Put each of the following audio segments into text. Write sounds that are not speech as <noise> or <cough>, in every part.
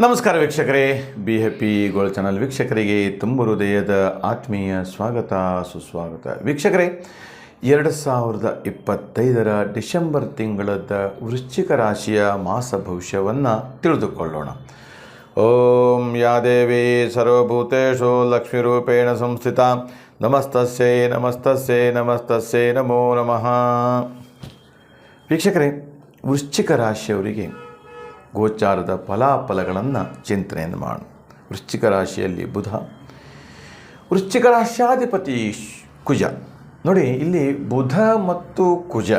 ನಮಸ್ಕಾರ ವೀಕ್ಷಕರೇ. Be happy gold channel ವೀಕ್ಷಕರಿಗೆ ತುಂಬ ಹೃದಯದ ಆತ್ಮೀಯ ಸ್ವಾಗತ, ಸುಸ್ವಾಗತ. ವೀಕ್ಷಕರೇ, ಎರಡು ಸಾವಿರದ ಇಪ್ಪತ್ತೈದರ ಡಿಸೆಂಬರ್ ತಿಂಗಳದ ವೃಶ್ಚಿಕ ರಾಶಿಯ ಮಾಸ ಭವಿಷ್ಯವನ್ನು ತಿಳಿದುಕೊಳ್ಳೋಣ. ಓಂ ಯಾದೇವಿ ದೇವಿ ಲಕ್ಷ್ಮೀ ರೂಪೇಣ ಸಂಸ್ಥಿತ. ನಮಸ್ತಸ್ಯೇ ನಮಸ್ತಸ್ಯೇ, ನಮಸ್ತಸ್ಯೈ ನಮೋ ನಮಃ. ವೀಕ್ಷಕರೇ, ವೃಶ್ಚಿಕ ರಾಶಿಯವರಿಗೆ ಗೋಚಾರದ ಫಲಾಫಲಗಳನ್ನು ಚಿಂತನೆಯನ್ನು ಮಾಡು. ವೃಶ್ಚಿಕ ರಾಶಿಯಲ್ಲಿ ಬುಧ, ವೃಶ್ಚಿಕ ರಾಶ್ಯಾಧಿಪತಿ ಕುಜ. ನೋಡಿ, ಇಲ್ಲಿ ಬುಧ ಮತ್ತು ಕುಜ,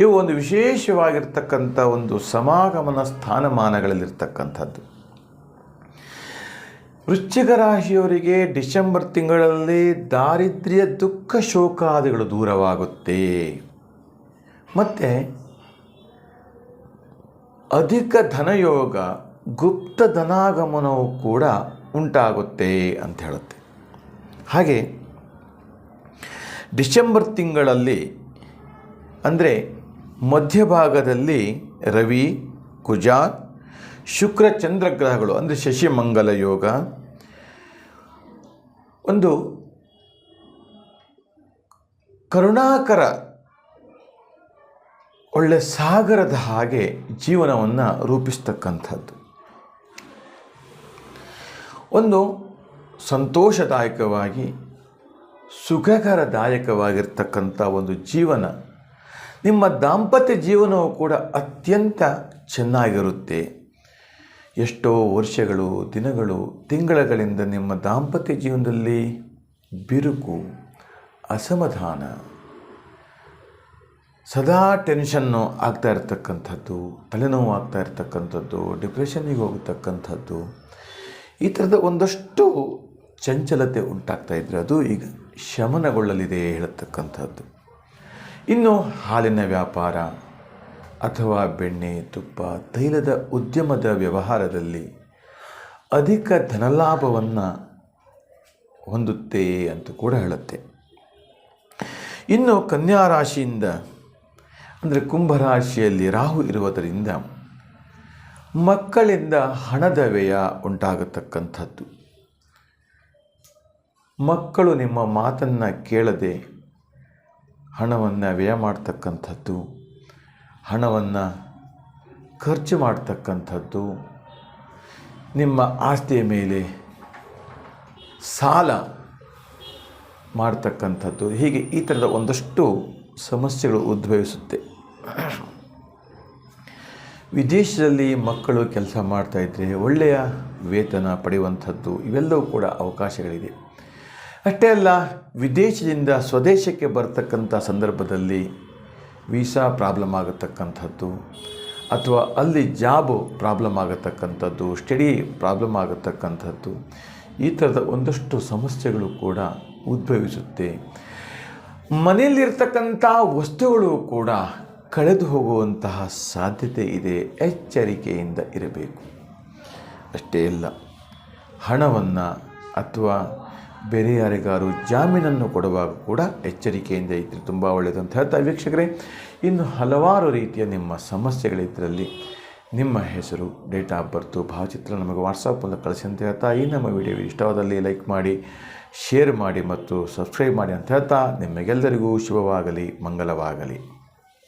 ಇವು ಒಂದು ವಿಶೇಷವಾಗಿರ್ತಕ್ಕಂಥ ಒಂದು ಸಮಾಗಮನ ಸ್ಥಾನಮಾನಗಳಲ್ಲಿರ್ತಕ್ಕಂಥದ್ದು. ವೃಶ್ಚಿಕ ರಾಶಿಯವರಿಗೆ ಡಿಸೆಂಬರ್ ತಿಂಗಳಲ್ಲಿ ದಾರಿದ್ರ್ಯ ದುಃಖ ಶೋಕಾದಿಗಳು ದೂರವಾಗುತ್ತೆ. ಮತ್ತು ಅಧಿಕ ಧನಯೋಗ ಗುಪ್ತ ಧನಾಗಮನವು ಕೂಡ ಉಂಟಾಗುತ್ತೆ ಅಂತ ಹೇಳುತ್ತೆ. ಹಾಗೆ ಡಿಸೆಂಬರ್ ತಿಂಗಳಲ್ಲಿ ಅಂದರೆ ಮಧ್ಯಭಾಗದಲ್ಲಿ ರವಿ ಕುಜ ಶುಕ್ರ ಚಂದ್ರಗ್ರಹಗಳು ಅಂದರೆ ಶಶಿಮಂಗಲ ಯೋಗ, ಒಂದು ಕರುಣಾಕರ ಒಳ್ಳೆ ಸಾಗರದ ಹಾಗೆ ಜೀವನವನ್ನು ರೂಪಿಸ್ತಕ್ಕಂಥದ್ದು. ಒಂದು ಸಂತೋಷದಾಯಕವಾಗಿ, ಸುಖಕರದಾಯಕವಾಗಿರ್ತಕ್ಕಂಥ ಒಂದು ಜೀವನ, ನಿಮ್ಮ ದಾಂಪತ್ಯ ಜೀವನವು ಕೂಡ ಅತ್ಯಂತ ಚೆನ್ನಾಗಿರುತ್ತೆ. ಎಷ್ಟೋ ವರ್ಷಗಳು, ದಿನಗಳು, ತಿಂಗಳುಗಳಿಂದ ನಿಮ್ಮ ದಾಂಪತ್ಯ ಜೀವನದಲ್ಲಿ ಬಿರುಕು, ಅಸಮಾಧಾನ ಸದಾ ಟೆನ್ಷನ್ನು ಆಗ್ತಾ ಇರ್ತಕ್ಕಂಥದ್ದು, ತಲೆನೋವು ಆಗ್ತಾ ಇರ್ತಕ್ಕಂಥದ್ದು, ಡಿಪ್ರೆಷನ್ನಿಗೆ ಹೋಗತಕ್ಕಂಥದ್ದು, ಈ ಥರದ ಒಂದಷ್ಟು ಚಂಚಲತೆ ಉಂಟಾಗ್ತಾ ಇದ್ದರೆ ಅದು ಈಗ ಶಮನಗೊಳ್ಳಲಿದೆ ಹೇಳತಕ್ಕಂಥದ್ದು. ಇನ್ನು ಹಾಲಿನ ವ್ಯಾಪಾರ ಅಥವಾ ಬೆಣ್ಣೆ, ತುಪ್ಪ, ತೈಲದ ಉದ್ಯಮದ ವ್ಯವಹಾರದಲ್ಲಿ ಅಧಿಕ ಧನಲಾಭವನ್ನು ಹೊಂದುತ್ತೆ ಅಂತ ಕೂಡ ಹೇಳುತ್ತೆ. ಇನ್ನು ಕನ್ಯಾ ರಾಶಿಯಿಂದ ಅಂದರೆ ಕುಂಭರಾಶಿಯಲ್ಲಿ ರಾಹು ಇರುವುದರಿಂದ ಮಕ್ಕಳಿಂದ ಹಣದ ವ್ಯಯ ಉಂಟಾಗತಕ್ಕಂಥದ್ದು. ಮಕ್ಕಳು ನಿಮ್ಮ ಮಾತನ್ನು ಕೇಳದೆ ಹಣವನ್ನು ವ್ಯಯ ಮಾಡ್ತಕ್ಕಂಥದ್ದು, ಹಣವನ್ನು ಖರ್ಚು ಮಾಡ್ತಕ್ಕಂಥದ್ದು, ನಿಮ್ಮ ಆಸ್ತಿಯ ಮೇಲೆ ಸಾಲ ಮಾಡ್ತಕ್ಕಂಥದ್ದು. ಹೀಗೆ ಈ ಥರದ ಒಂದಷ್ಟು ಸಮಸ್ಯೆಗಳು ಉದ್ಭವಿಸುತ್ತೆ. <coughs> ವಿದೇಶದಲ್ಲಿ ಮಕ್ಕಳು ಕೆಲಸ ಮಾಡ್ತಾಯಿದ್ರೆ ಒಳ್ಳೆಯ ವೇತನ ಪಡೆಯುವಂಥದ್ದು ಇವೆಲ್ಲವೂ ಕೂಡ ಅವಕಾಶಗಳಿದೆ. ಅಷ್ಟೇ ಅಲ್ಲ, ವಿದೇಶದಿಂದ ಸ್ವದೇಶಕ್ಕೆ ಬರ್ತಕ್ಕಂಥ ಸಂದರ್ಭದಲ್ಲಿ ವೀಸಾ ಪ್ರಾಬ್ಲಮ್ ಆಗತಕ್ಕಂಥದ್ದು ಅಥವಾ ಅಲ್ಲಿ ಜಾಬು ಪ್ರಾಬ್ಲಮ್ ಆಗತಕ್ಕಂಥದ್ದು, ಸ್ಟಡಿ ಪ್ರಾಬ್ಲಮ್ ಆಗತಕ್ಕಂಥದ್ದು, ಈ ಥರದ ಒಂದಷ್ಟು ಸಮಸ್ಯೆಗಳು ಕೂಡ ಉದ್ಭವಿಸುತ್ತೆ. ಮನೆಯಲ್ಲಿರ್ತಕ್ಕಂಥ ವಸ್ತುಗಳು ಕೂಡ ಕಳೆದು ಹೋಗುವಂತಹ ಸಾಧ್ಯತೆ ಇದೆ, ಎಚ್ಚರಿಕೆಯಿಂದ ಇರಬೇಕು. ಅಷ್ಟೇ ಅಲ್ಲ ಹಣವನ್ನು ಅಥವಾ ಬೇರೆ ಯಾರಿಗಾರು ಜಾಮೀನನ್ನು ಕೊಡುವಾಗ ಕೂಡ ಎಚ್ಚರಿಕೆಯಿಂದ ಇದ್ದರೆ ತುಂಬ ಒಳ್ಳೆಯದು ಅಂತ ಹೇಳ್ತಾ ವೀಕ್ಷಕರೇ. ಇನ್ನು ಹಲವಾರು ರೀತಿಯ ನಿಮ್ಮ ಸಮಸ್ಯೆಗಳಿದ್ದರಲ್ಲಿ ನಿಮ್ಮ ಹೆಸರು, ಡೇಟ್ ಆಫ್ ಬರ್ತು, ಭಾವಚಿತ್ರ ನಮಗೆ ವಾಟ್ಸಪ್ ಮೂಲಕ ಕಳಿಸಿ ಅಂತ ಹೇಳ್ತಾ, ಈ ನಮ್ಮ ವಿಡಿಯೋ ಇಷ್ಟವಾದಲ್ಲಿ ಲೈಕ್ ಮಾಡಿ, ಶೇರ್ ಮಾಡಿ ಮತ್ತು ಸಬ್ಸ್ಕ್ರೈಬ್ ಮಾಡಿ ಅಂತ ಹೇಳ್ತಾ ನಿಮಗೆಲ್ಲರಿಗೂ ಶುಭವಾಗಲಿ, ಮಂಗಲವಾಗಲಿ.